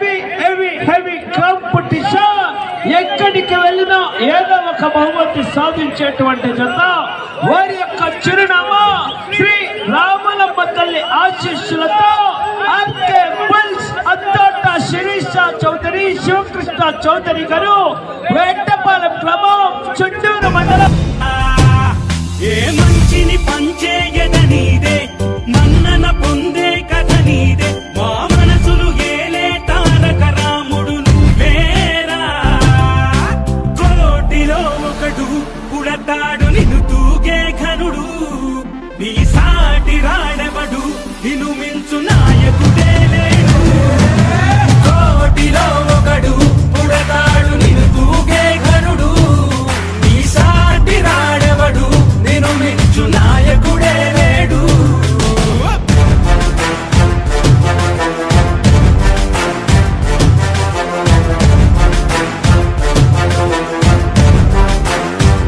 Heavy heavy heavy competition. ఎక్కడికి వెళ్ళినా ఏదో ఒక బహుమతి సాధించేటువంటి జత. వారి యొక్క చిరునామా శ్రీ రామలమ్మ తల్లి ఆశీస్సులతో అంతే పల్స్ అత్తోట శిరీష చౌదరి శివకృష్ణ చౌదరి గారు వేట వాడు పుడతాడు నిన్ను తూగే ఘనుడు. నీ సాటి రాడ